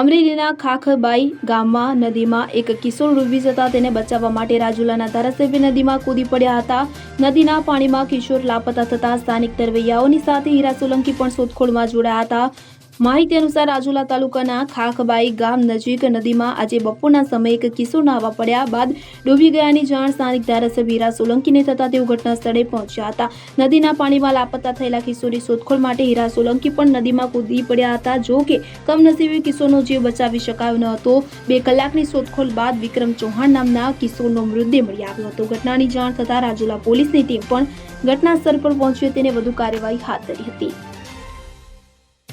અમરેલીના ખાખબાઈ ગામમાં નદીમાં એક કિશોર ડૂબી જતા તેને બચાવવા માટે રાજુલાના ધારાસભ્ય નદીમાં કૂદી પડ્યા હતા. નદીના પાણીમાં કિશોર લાપતા થતા સ્થાનિક તરવૈયાઓની સાથે હીરા સોલંકી પણ શોધખોળમાં જોડાયા હતા. માહિતી અનુસાર રાજુલા તાલુકાના ખાખબાઈ ગામ નજીક નદીમાં આજે બપોરના સમયે એક કિશોર નાહવા પડ્યા બાદ ડૂબી ગયાની જાણ સ્થાનિક ધારાસભ્ય હીરા સોલંકીને થતા તેઓ ઘટના સ્થળે પહોંચ્યા હતા. નદીના પાણીમાં લાપતા થયેલા કિશોરની શોધખોળ માટે હીરા સોલંકી પણ નદીમાં કૂદી પડ્યા હતા. જો કે કમનસીબે કિશોરનો જીવ બચાવી શકાયો ન હતો. બે કલાકની શોધખોળ બાદ વિક્રમ ચૌહાણ નામના કિશોરનો મૃતદેહ મળી આવ્યો હતો. ઘટનાની જાણ થતાં રાજુલા પોલીસની ટીમ પણ ઘટના સ્થળ પર પહોંચી તેને વધુ કાર્યવાહી હાથ ધરી હતી.